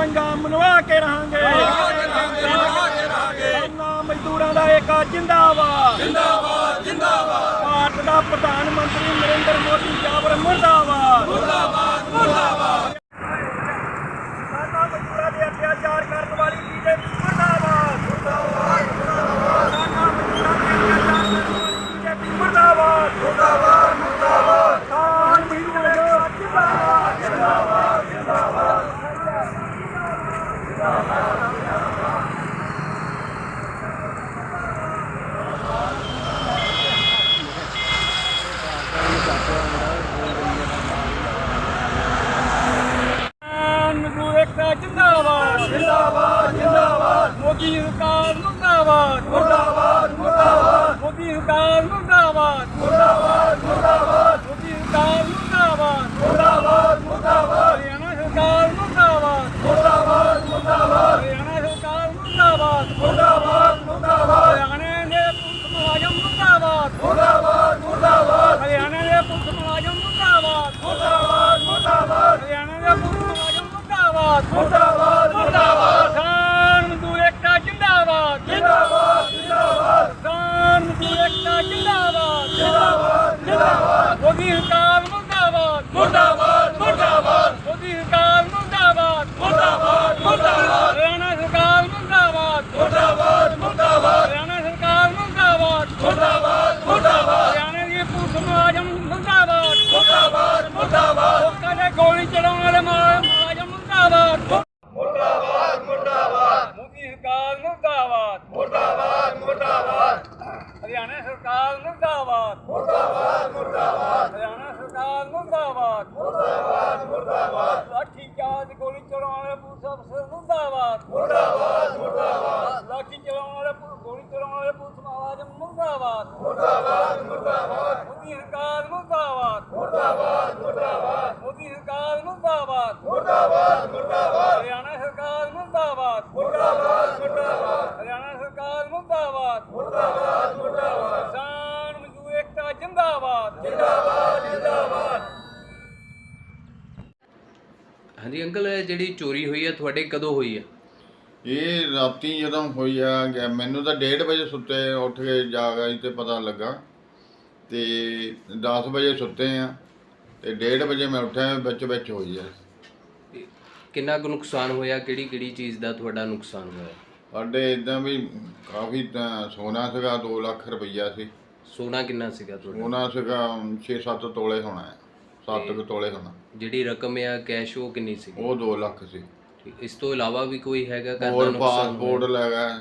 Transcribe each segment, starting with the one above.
ਮੰਗਾਂ ਮਨਵਾ ਕੇ ਰਹਾਂਗੇ। ਕਿਸਾਨਾਂ ਮਜ਼ਦੂਰਾਂ ਦਾ ਏਕਾ ਜਿੰਦਾਬਾਦ। ਜਿੰਦਾਬਾਦ ਜਿੰਦਾਬਾਦ ਭਾਰਤ ਦਾ ਪ੍ਰਧਾਨ ਮੰਤਰੀ ਨਰਿੰਦਰ ਮੋਦੀ ਜਾਬਰ ਮੁਰਦਾਬਾਦ ਮੁਰਦਾਬਾਦ ਮੁਰਦਾਬਾਦ ਕਿਸਾਨਾਂ ਮਜ਼ਦੂਰਾਂ ਦੇ ਅਤਿਆਚਾਰ ਕਰਨ ਵਾਲੀ ਬੀਜੇਪੀ ਮੁਰਦਾਬਾਦ ਮੁਰਦਾਬਾਦ ਕਿਸਾਨਾਂ ਮਜ਼ਦੂਰਾਂ ਦੇ ਅਤਿਆਚਾਰ ਕਰਨ ਵਾਲੀ ਬੀਜੇਪੀ ਮੁਰਦਾਬਾਦ ਮੁਰਦਾਬਾਦ ਮੁਰਦਾਬਾਦ ਖਾਨ ਮਜ਼ਦੂਰਾਂ ਦਾ ਜਿੰਦਾਬਾਦ ਜਿੰਦਾਬਾਦ ਕਿਸਾਨ ਮਜ਼ਦੂਰ ਏਕਤਾ ਜਿੰਦਾਬਾਦ ਜਿੰਦਾਬਾਦ ਜਿੰਦਾਬਾਦ ਮੋਦੀ ਸਰਕਾਰ ਮੁਰਦਾਬਾਦ ਮੁਰਦਾਬਾਦ ਮੁਰਦਾਬਾਦ ਮੋਦੀ ਸਰਕਾਰ ਮੁਰਦਾਬਾਦ ਮੁਰਦਾਬਾਦ ਮੁਰਦਾਬਾਦ ਮੋਦੀ ਸਰਕਾਰ ਮੁਰਦਾਬਾਦ ਮੁਰਦਾਬਾਦ ਮੁਰਦਾਬਾਦ ਹਰਿਆਣਾ ਸਰਕਾਰ ਮੁਰਦਾਬਾਦ ਮੁਰਦਾਬਾਦ ਮੁਰਦਾਬਾਦ ਹਰਿਆਣਾ ਸਰਕਾਰ ਮੁਰਦਾਬਾਦ ਮੁਰਦਾਬਾਦ ਮੁਰਦਾਬਾਦ ਹਰਿਆਣਾ ਦੇ ਪੁਲਿਸ ਮੁਲਾਜ਼ਮ ਮੁਰਦਾਬਾਦ ਮੁਰਦਾਬਾਦ ਮੁਰਦਾਬਾਦ ਹਰਿਆਣਾ ਦੇ ਪੁਲਿਸ ਮੁਲਾਜ਼ਮ ਮੁਰਦਾਬਾਦ ਮੁਰਦਾਬਾਦ ਮੁਰਦਾਬਾਦ ਹਰਿਆਣਾ ਦੇ ਪੁਲਿਸ ਮੁਲਾਜ਼ਮ ਮੁਰਦਾਬਾਦ ਮੁਰਦਾਬਾਦ ਮੁਰਦਾਬਾਦ ਕਿਸਾਨ ਮਜ਼ਦੂਰ ਏਕਤਾ ਜਿੰਦਾਬਾਦ ਜਿੰਦਾਬਾਦ ਜਿੰਦਾਬਾਦ ਕਿਸਾਨ ਮਜ਼ਦੂਰ ਏਕਤਾ ਜਿੰਦਾਬਾਦ ਜਿੰਦਾਬਾਦ ਜਿੰਦਾਬਾਦ ਮੋਦੀ ਸਰਕਾਰ ਮੁਰਦਾਬਾਦ ਮੁਰਦਾਬਾਦ ਮੁਰਦਾਬਾਦ ਮੋਦੀ ਸਰਕਾਰ ਮੁਰਦਾਬਾਦ ਮੁਰਦਾਬਾਦ ਮੁਰਦਾਬਾਦ ਹਰਿਆਣਾ ਸਰਕਾਰ ਮੁਰਦਾਬਾਦ ਮੁਰਦਾਬਾਦ ਮੁਰਦਾਬਾਦ ਹਰਿਆਣਾ ਸਰਕਾਰ ਮੁਰਦਾਬਾਦ ਮੁਰਦਾਬਾਦ ਮੁਰਦਾਬਾਦ ਹਰਿਆਣਾ ਦੀ ਪੁਲਿਸ ਮੁਲਾਜ਼ਮ ਮੁਰਦਾਬਾਦ ਮੁਰਦਾਬਾਦ ਮੁਰਦਾਬਾਦ ਲੋਕਾਂ ਦੇ ਗੋਲੀ ਚਲਾਉਣ ਵਾਲੇ ਮੁਲਾ- ਮੁਲਾਜ਼ਮ ਮੁਰਦਾਬਾਦ ਮੁਰਦਾਬਾਦ ਮੁਰਦਾਬਾਦ ਮੋਦੀ ਸਰਕਾਰ ਮੁਰਦਾਬਾਦ ਮੁਰਦਾਬਾਦ ਮੁਰਦਾਬਾਦ ਹਰਿਆਣਾ ਸਰਕਾਰ ਮੁਰਦਾਬਾਦ ਮੁਰਦਾਬਾਦ ਮੁਰਦਾਬਾਦ ਹਰਿਆਣਾ ਸਰਕਾਰ ਮੁਰਦਾਬਾਦ ਮੁਰਦਾਬਾਦ। ਲਾਠੀ ਚਾਰਜ ਗੋਲੀ ਚਲਾਉਣ ਵਾਲੇ ਪੁਲਿਸ ਅਫਸਰ ਮੁਰਦਾਬਾਦ। ਮੁਰਦਾਬਾਦ ਮੁਰਦਾਬਾਦ। ਲਾਠੀ ਚਲਾਉਣ ਵਾਲੇ ਗੋਲੀ ਚਲਾਉਣ ਵਾਲੇ ਪੁਲਿਸ ਮੁਲਾਜ਼ਮ ਮੁਰਦਾਬਾਦ। ਮੁਰਦਾਬਾਦ ਮੁਰਦਾਬਾਦ। ਮੋਦੀ ਸਰਕਾਰ ਮੁਰਦਾਬਾਦ। ਮੁਰਦਾਬਾਦ ਮੁਰਦਾਬਾਦ। ਮੋਦੀ ਸਰਕਾਰ ਮੁਰਦਾਬਾਦ। ਮੁਰਦਾਬਾਦ ਮੁਰਦਾਬਾਦ ਹਰਿਆਣਾ ਸਰਕਾਰ ਮੁਰਦਾਬਾਦ ਮੁਰਦਾਬਾਦ ਮੁਰਦਾਬਾਦ ਹਰਿਆਣਾ ਸਰਕਾਰ ਮੁਰਦਾਬਾਦ ਮੁਰਦਾਬਾਦ ਮੁਰਦਾਬਾਦ ਕਿਸਾਨ ਮਜ਼ਦੂਰ ਏਕਤਾ ਜਿੰਦਾਬਾਦ ਜਿੰਦਾਬਾਦ ਜਿੰਦਾਬਾਦ ਹਾਂਜੀ ਅੰਕਲ ਇਹ ਜਿਹੜੀ ਚੋਰੀ ਹੋਈ ਹੈ ਤੁਹਾਡੇ ਕਦੋਂ ਹੋਈ ਹੈ ਇਹ ਰਾਤੀ ਜਦੋਂ ਹੋਈ ਆ ਗਿਆ ਮੈਨੂੰ ਤਾਂ 1:30 ਵਜੇ ਸੁੱਤੇ ਉੱਠ ਕੇ ਜਾਗ ਆਈ ਤੇ ਪਤਾ ਲੱਗਾ ਤੇ 10 ਵਜੇ ਸੁੱਤੇ ਆ ਤੇ 1:30 ਵਜੇ ਮੈਂ ਉੱਠਿਆ ਵਿੱਚ ਵਿੱਚ ਹੋਈ ਆ। ਤੇ ਕਿੰਨਾ ਕੁ ਨੁਕਸਾਨ ਹੋਇਆ? ਕਿਹੜੀ ਕਿਹੜੀ ਚੀਜ਼ ਦਾ ਤੁਹਾਡਾ ਨੁਕਸਾਨ ਹੋਇਆ? ਸਾਡੇ ਇਦਾਂ ਵੀ ਕਾਫੀ ਤਾਂ ਸੋਨਾ ਸੀਗਾ 2 ਲੱਖ ਰੁਪਈਆ ਸੀ। ਸੋਨਾ ਕਿੰਨਾ ਸੀਗਾ ਤੁਹਾਡਾ? ਸੋਨਾ ਸੀਗਾ 6-7 ਤੋਲੇ ਹੋਣਾ ਹੈ 7 ਕੁ ਤੋਲੇ ਹੋਣਾ ਜਿਹੜੀ ਰਕਮ ਆ ਕੈਸ਼ ਉਹ ਕਿੰਨੀ ਸੀ? ਉਹ 2 ਲੱਖ ਸੀ। ਇਸ ਤੋਂ ਇਲਾਵਾ ਵੀ ਕੋਈ ਹੈਗਾ ਘਰ ਦਾ ਹੋਰ ਨੁਕਸਾਨ ਪਾਸਪੋਰਟ ਹੋਇਆ? ਲੈ ਗਏ।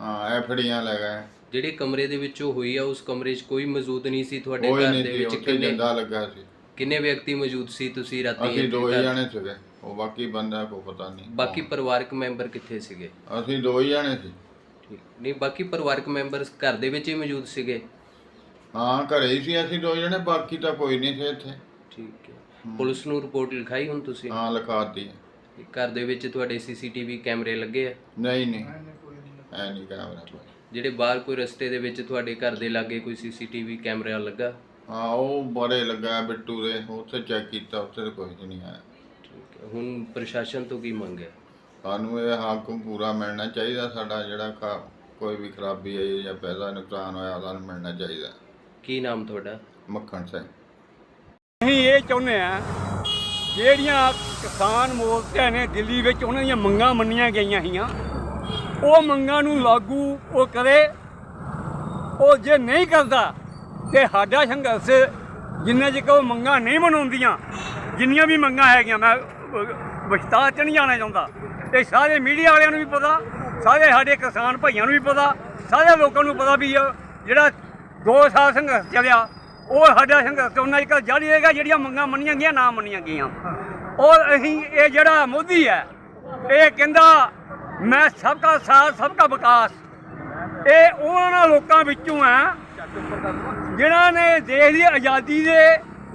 ਹਾਂ ਐਫਡੀਆਂ ਲੈ ਗਏ। ਜਿਹੜੇ ਕਮਰੇ ਦੇ ਵਿੱਚ ਉਹ ਹੋਈ ਆ ਉਸ ਕਮਰੇ 'ਚ ਕੋਈ ਮੌਜੂਦ ਨਹੀਂ ਸੀ ਤੁਹਾਡੇ ਕੋਈ ਘਰ ਨਹੀਂ ਦੇ ਸੀ ਵਿੱਚ? ਉੱਥੇ ਕਿੰਨੇ ਜਿੰਦਾ ਲੱਗਾ ਸੀ। ਕਿੰਨੇ ਵਿਅਕਤੀ ਮੌਜੂਦ ਸੀ ਤੁਸੀਂ ਰਾਤੀ ਅਸੀਂ ਦੋ ਹੀ ਘਰ- ਜਾਣੇ ਸੀਗੇ ਉਹ ਬਾਕੀ ਬੰਦਾ ਕੋ ਪਤਾ ਨਹੀਂ। ਬਾਕੀ ਪਰਿਵਾਰਕ ਮੈਂਬਰ ਕਿੱਥੇ ਸੀਗੇ? ਅਸੀਂ ਦੋ ਹੀ ਜਾਣੇ ਸੀ। ਠੀਕ ਨਹੀਂ ਬਾਕੀ ਪਰਿਵਾਰਕ ਮੈਂਬਰ ਘਰ ਦੇ ਵਿੱਚ ਹੀ ਮੌਜੂਦ ਸੀਗੇ? ਹਾਂ ਘਰੇ ਹੀ ਸੀ ਅਸੀਂ ਦੋ ਜਣੇ ਬਾਕੀ ਤਾਂ ਕੋਈ ਨਹੀਂ ਸੀ ਇੱਥੇ। ਠੀਕ ਹੈ। ਪੁਲਿਸ ਨੂੰ ਰਿਪੋਰਟ ਲਿਖਾਈ ਹੁਣ ਤੁਸੀਂ? ਹਾਂ ਲਿਖਾਤੀ ਘਰ ਦੇ ਵਿੱਚ ਤੁਹਾਡੇ ਸੀਸੀਟੀਵੀ ਕੈਮਰੇ ਲੱਗੇ ਆ? ਨਹੀਂ ਨਹੀਂ। ਐ ਨਹੀਂ ਕੈਮਰਾ ਕੋਈ ਜਿਹੜੇ ਬਾਹਰ ਕੋਈ ਰਸਤੇ ਦੇ ਵਿੱਚ ਤੁਹਾਡੇ ਘਰ ਦੇ ਲਾਗੇ ਕੋਈ ਸੀਸੀਟੀਵੀ ਕੈਮਰਾ ਲੱਗਾ? ਹਾਂ ਉਹ ਬੜੇ ਲੱਗਾ ਬਿੱਟੂ ਦੇ ਉੱਥੇ ਚੈੱਕ ਕੀਤਾ ਉੱਥੇ ਕੋਈ ਨਹੀਂ ਆਇਆ। ਠੀਕ ਹੈ। ਹੁਣ ਪ੍ਰਸ਼ਾਸਨ ਤੋਂ ਕੀ ਮੰਗਿਆ ਸਾਨੂੰ ਇਹ ਹੱਕ ਪੂਰਾ ਮਿਲਣਾ ਚਾਹੀਦਾ ਸਾਡਾ ਜਿਹੜਾ ਕੋਈ ਵੀ ਖਰਾਬੀ ਆਈ ਜਾਂ ਪੈਸਾ ਨੁਕਸਾਨ ਹੋਇਆ ਸਾਨੂੰ ਮਿਲਣਾ ਚਾਹੀਦਾ। ਕੀ ਨਾਮ ਤੁਹਾਡਾ? ਮੱਖਣ ਸਿੰਘ। ਅਸੀਂ ਇਹ ਚਾਹੁੰਦੇ ਆ ਜਿਹੜੀਆਂ ਕਿਸਾਨ ਮੋਰਚਿਆਂ ਨੇ ਦਿੱਲੀ ਵਿੱਚ ਉਹਨਾਂ ਦੀਆਂ ਮੰਗਾਂ ਮੰਨੀਆਂ ਗਈਆਂ ਸੀਆਂ ਉਹ ਮੰਗਾਂ ਨੂੰ ਲਾਗੂ ਉਹ ਕਰੇ ਉਹ ਜੇ ਨਹੀਂ ਕਰਦਾ ਤੇ ਸਾਡਾ ਸੰਘਰਸ਼ ਜਿੰਨੇ ਚਿਰ ਉਹ ਮੰਗਾਂ ਨਹੀਂ ਮਨਾਉਂਦੀਆਂ ਜਿੰਨੀਆਂ ਵੀ ਮੰਗਾਂ ਹੈਗੀਆਂ ਮੈਂ ਵਿਸਤਾਰ ਚ ਨਹੀਂ ਜਾਣਾ ਚਾਹੁੰਦਾ। ਇਹ ਸਾਰੇ ਮੀਡੀਆ ਵਾਲਿਆਂ ਨੂੰ ਵੀ ਪਤਾ ਸਾਰੇ ਸਾਡੇ ਕਿਸਾਨ ਭਾਈਆਂ ਨੂੰ ਵੀ ਪਤਾ ਸਾਰੇ ਲੋਕਾਂ ਨੂੰ ਪਤਾ ਵੀ ਜਿਹੜਾ 2 ਸਾਲ ਸੰਘਰਸ਼ ਚੱਲਿਆ। ਉਹ ਸਾਡਾ ਸੰਘਰਸ਼ ਉਹਨਾਂ ਇੱਕ ਜਾਰੀ ਰਹੇਗਾ ਜਿਹੜੀਆਂ ਮੰਗਾਂ ਮੰਨੀਆਂ ਗਈਆਂ, ਨਾ ਮੰਨੀਆਂ ਗਈਆਂ। ਔਰ ਅਸੀਂ ਇਹ ਜਿਹੜਾ ਮੋਦੀ ਹੈ, ਇਹ ਕਹਿੰਦਾ, ਮੈਂ ਸਭ ਦਾ ਸਾਥ ਸਭ ਦਾ ਵਿਕਾਸ। ਇਹ ਉਹਨਾਂ ਲੋਕਾਂ ਵਿੱਚੋਂ ਆ ਜਿਨ੍ਹਾਂ ਨੇ ਦੇਸ਼ ਦੀ ਆਜ਼ਾਦੀ ਦੇ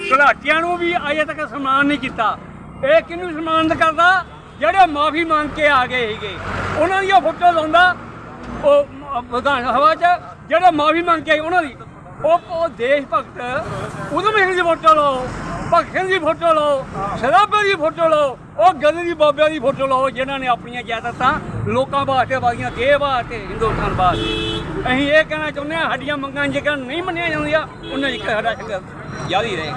ਘੁਲਾਟੀਆਂ ਨੂੰ ਵੀ ਅਜੇ ਤੱਕ ਸਨਮਾਨ ਨਹੀਂ ਕੀਤਾ। ਇਹ ਕਿਹਨੂੰ ਸਨਮਾਨਿਤ ਕਰਦਾ? ਜਿਹੜੇ ਮਾਫੀ ਮੰਗ ਕੇ ਆ ਗਏ ਸੀਗੇ। ਉਹਨਾਂ ਦੀਆਂ ਫੋਟੋ ਲਾਉਂਦਾ ਉਹ ਵਿਧਾਨ ਸਭਾ 'ਚ ਜਿਹੜੇ ਮਾਫੀ ਮੰਗ ਕੇ ਆਏ ਉਹਨਾਂ ਦੀ, ਉਹ ਉਹ ਦੇਸ਼ ਭਗਤ ਉਦੋਂ ਵੀ ਦੀ ਫੋਟੋ ਲਾਓ, ਭਗਤ ਦੀ ਫੋਟੋ ਲਾਓ ਸ਼ਰਾਬੇ ਦੀ ਫੋਟੋ ਲਾਓ, ਉਹ ਗਦੇ ਬਾਬਿਆਂ ਦੀ ਫੋਟੋ ਲਾਓ, ਜਿਨ੍ਹਾਂ ਨੇ ਆਪਣੀਆਂ ਜਾਇਦਾਦਾਂ ਲੋਕਾਂ ਵਾਸਤੇ ਵਾਦੀਆਂ ਦੇਹ ਵਾਸਤੇ, ਹਿੰਦੁਸਤਾਨ ਵਾਸਤੇ। ਅਸੀਂ ਇਹ ਕਹਿਣਾ ਚਾਹੁੰਦੇ ਹਾਂ, ਸਾਡੀਆਂ ਮੰਗਾਂ ਜੇਕਰ ਨਹੀਂ ਮੰਨੀਆਂ ਜਾਂਦੀਆਂ, ਉਹਨਾਂ ਇੱਕ ਸਾਡਾ ਸੰਘਰਸ਼ ਜਾਰੀ ਰਹੇ।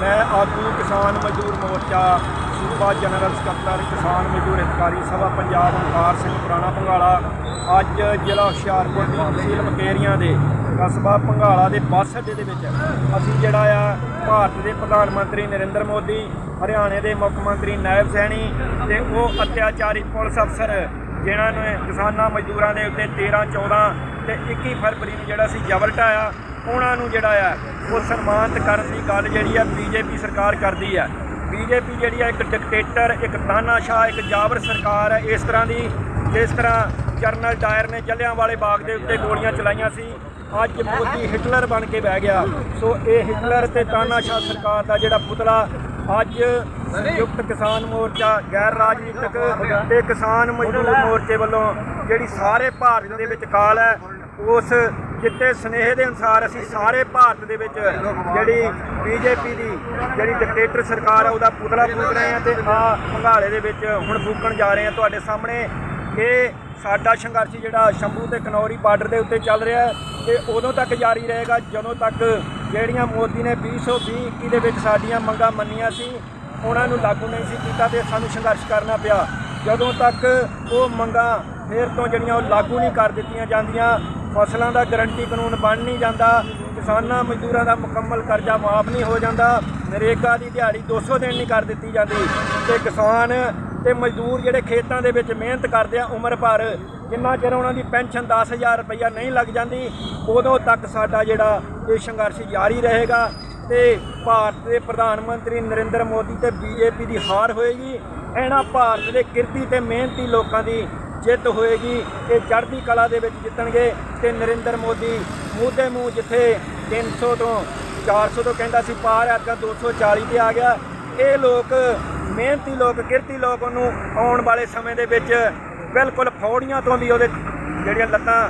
ਮੈਂ ਆਗੂ ਕਿਸਾਨ ਮਜ਼ਦੂਰ ਮੋਰਚਾ ਸੂਬਾ ਜਨਰਲ ਸਕੱਤਰ, ਕਿਸਾਨ ਮਜ਼ਦੂਰ ਹਿਤਕਾਰੀ ਸਭਾ, ਪੰਜਾਬ ਓਂਕਾਰ ਸਿੰਘ ਪੁਰਾਣਾ ਭੰਗਾਲਾ ਅੱਜ ਜ਼ਿਲ੍ਹਾ ਹੁਸ਼ਿਆਰਪੁਰ ਦੀ ਤਹਿਸੀਲ ਮਕੇਰੀਆਂ ਦੇ ਕਸਬਾ ਭੰਗਾਲਾ ਦੇ ਬੱਸ ਅੱਡੇ ਦੇ ਵਿੱਚ ਅਸੀਂ ਜਿਹੜਾ ਆ ਭਾਰਤ ਦੇ ਪ੍ਰਧਾਨ ਮੰਤਰੀ ਨਰਿੰਦਰ ਮੋਦੀ, ਹਰਿਆਣੇ ਦੇ ਮੁੱਖ ਮੰਤਰੀ ਨਾਇਬ ਸੈਣੀ ਤੇ ਉਹ ਅਤਿਆਚਾਰੀ ਪੁਲਿਸ ਅਫਸਰ, ਜਿਨ੍ਹਾਂ ਨੇ ਕਿਸਾਨਾਂ ਮਜ਼ਦੂਰਾਂ ਦੇ ਉੱਤੇ 13 14 ਤੇ 21 ਫਰਵਰੀ ਨੂੰ ਜਿਹੜਾ ਸੀ ਜ਼ਬਰ ਢਾਇਆ, ਉਹਨਾਂ ਨੂੰ ਜਿਹੜਾ ਆ ਉਹ ਸਨਮਾਨਿਤ ਕਰਨ ਦੀ ਗੱਲ ਜਿਹੜੀ ਆ ਬੀਜੇਪੀ ਸਰਕਾਰ ਕਰਦੀ ਆ। ਬੀਜੇਪੀ ਜਿਹੜੀ ਹੈ ਇੱਕ ਡਿਕਟੇਟਰ ਇੱਕ ਤਾਨਾਸ਼ਾਹ, ਇੱਕ ਜਾਬਰ ਸਰਕਾਰ ਹੈ ਇਸ ਤਰ੍ਹਾਂ ਦੀ, ਜਿਸ ਤਰ੍ਹਾਂ ਜਰਨਲ ਡਾਇਰ ਨੇ ਜਲਿਆਂ ਵਾਲੇ ਬਾਗ ਦੇ ਉੱਤੇ ਗੋਲੀਆਂ ਚਲਾਈਆਂ ਸੀ, ਅੱਜ ਮੋਦੀ ਹਿਟਲਰ ਬਣ ਕੇ ਬਹਿ ਗਿਆ। ਸੋ ਇਹ ਹਿਟਲਰ ਤੇ ਤਾਨਾਸ਼ਾਹ ਸਰਕਾਰ ਦਾ ਜਿਹੜਾ ਪੁਤਲਾ ਅੱਜ ਸੰਯੁਕਤ ਕਿਸਾਨ ਮੋਰਚਾ, ਗੈਰ ਰਾਜਨੀਤਿਕ ਤੇ ਕਿਸਾਨ ਮਜ਼ਦੂਰ ਮੋਰਚੇ ਵੱਲੋਂ ਜਿਹੜੀ ਸਾਰੇ ਭਾਰਤ ਦੇ ਵਿੱਚ ਕਾਲ ਹੈ ਉਸ ਜਿੱਤੇ ਸਨੇਹ ਦੇ ਅਨੁਸਾਰ ਅਸੀਂ ਸਾਰੇ ਭਾਰਤ ਦੇ ਵਿੱਚ ਜਿਹੜੀ ਬੀਜੇਪੀ ਦੀ ਜਿਹੜੀ ਡਿਕਟੇਟਰ ਸਰਕਾਰ ਹੈ ਉਹਦਾ ਪੁਤਲਾ ਫੂਕ ਰਹੇ ਹਾਂ ਤੇ ਆ ਭੰਗਾਲੇ ਦੇ ਵਿੱਚ ਹੁਣ ਫੂਕਣ ਜਾ ਰਹੇ ਹਾਂ। ਤੁਹਾਡੇ ਸਾਹਮਣੇ ਇਹ ਸਾਡਾ ਸੰਘਰਸ਼ ਜਿਹੜਾ ਸ਼ੰਭੂ ਤੇ ਕਨੌਰੀ ਬਾਰਡਰ ਦੇ ਉੱਤੇ ਚੱਲ ਰਿਹਾ ਹੈ ਤੇ ਉਦੋਂ ਤੱਕ ਜਾਰੀ ਰਹੇਗਾ ਜਦੋਂ ਤੱਕ ਜਿਹੜੀਆਂ ਮੋਦੀ ਨੇ 2020 21 ਦੇ ਵਿੱਚ ਸਾਡੀਆਂ ਮੰਗਾਂ ਮੰਨੀਆਂ ਸੀ, ਉਹਨਾਂ ਨੂੰ ਲਾਗੂ ਨਹੀਂ ਸੀ ਕੀਤਾ ਤੇ ਸਾਨੂੰ ਸੰਘਰਸ਼ ਕਰਨਾ ਪਿਆ। ਜਦੋਂ ਤੱਕ ਉਹ ਮੰਗਾਂ ਫੇਰ ਤੋਂ ਜਿਹੜੀਆਂ ਉਹ ਲਾਗੂ ਨਹੀਂ ਕਰ ਦਿੱਤੀਆਂ ਜਾਂਦੀਆਂ ਫਸਲਾਂ ਦਾ ਗਰੰਟੀ ਕਾਨੂੰਨ ਬਣ ਨਹੀਂ ਜਾਂਦਾ, ਕਿਸਾਨਾਂ ਮਜ਼ਦੂਰਾਂ ਦਾ ਮੁਕੰਮਲ ਕਰਜ਼ਾ ਮਾਫ ਨਹੀਂ ਹੋ ਜਾਂਦਾ, ਨਰੇਗਾ ਦੀ ਦਿਹਾੜੀ 200 ਦਿਨ ਨਹੀਂ ਕਰ ਦਿੱਤੀ ਜਾਂਦੀ ਤੇ ਕਿਸਾਨ ਤੇ ਮਜ਼ਦੂਰ ਜਿਹੜੇ ਖੇਤਾਂ ਦੇ ਵਿੱਚ ਮਿਹਨਤ ਕਰਦੇ ਆ, ਉਮਰ ਭਰ ਜਿੰਨਾ ਚਿਰ ਉਹਨਾਂ ਦੀ ਪੈਨਸ਼ਨ 10000 ਰੁਪਈਆ ਨਹੀਂ ਲੱਗ ਜਾਂਦੀ, ਉਦੋਂ ਤੱਕ ਸਾਡਾ ਜਿਹੜਾ ਇਹ ਸੰਘਰਸ਼ ਜਾਰੀ ਰਹੇਗਾ ਤੇ ਭਾਰਤ ਦੇ ਪ੍ਰਧਾਨ ਮੰਤਰੀ ਨਰਿੰਦਰ ਮੋਦੀ ਤੇ ਬੀਜੇਪੀ ਦੀ ਹਾਰ ਹੋਏਗੀ। ਇਹਨਾਂ ਭਾਰਤ ਦੇ ਕਿਰਤੀ ਤੇ ਮਿਹਨਤੀ ਲੋਕਾਂ ਦੀ ਜਿੱਤ ਹੋਏਗੀ ਇਹ ਚੜ੍ਹਦੀ ਕਲਾ ਦੇ ਵਿੱਚ ਜਿੱਤਣਗੇ ਤੇ ਨਰਿੰਦਰ ਮੋਦੀ ਮੂੰਹ ਤੇ ਮੂੰਹ ਜਿੱਥੇ 300 ਤੋਂ 400 ਤੋਂ ਕਹਿੰਦਾ ਸੀ ਪਾਰ ਅੱਜ 240 ਤੇ ਆ ਗਿਆ। ਇਹ ਲੋਕ, ਮਿਹਨਤੀ ਲੋਕ, ਕਿਰਤੀ ਲੋਕ ਉਹਨੂੰ ਆਉਣ ਵਾਲੇ ਸਮੇਂ ਦੇ ਵਿੱਚ ਬਿਲਕੁਲ ਫੌੜੀਆਂ ਤੋਂ ਵੀ ਉਹਦੇ ਜਿਹੜੀਆਂ ਲੱਤਾਂ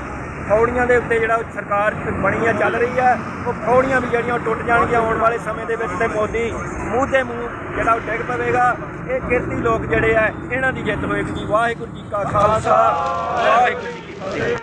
ਫੌੜੀਆਂ ਦੇ ਉੱਤੇ ਜਿਹੜਾ ਉਹ ਸਰਕਾਰ ਬਣੀ ਆ ਚੱਲ ਰਹੀ ਆ ਉਹ ਫੌੜੀਆਂ ਵੀ ਜਿਹੜੀਆਂ ਉਹ ਟੁੱਟ ਜਾਣਗੀਆਂ ਆਉਣ ਵਾਲੇ ਸਮੇਂ ਦੇ ਵਿੱਚ ਤੇ ਮੋਦੀ ਮੂੰਹ ਤੇ ਮੂੰਹ ਜਿਹੜਾ ਉਹ ਡਿੱਗ ਪਵੇਗਾ। ਇਹ ਕਿਰਤੀ ਲੋਕ ਜਿਹੜੇ ਆ, ਇਹਨਾਂ ਦੀ ਜਿੱਤ ਹੋਏਗੀ। ਜੀ ਵਾਹਿਗੁਰੂ ਜੀ ਕਾ ਖਾਲਸਾ, ਵਾਹਿਗੁਰੂ ਜੀ ਕੀ ਫਤਿਹ।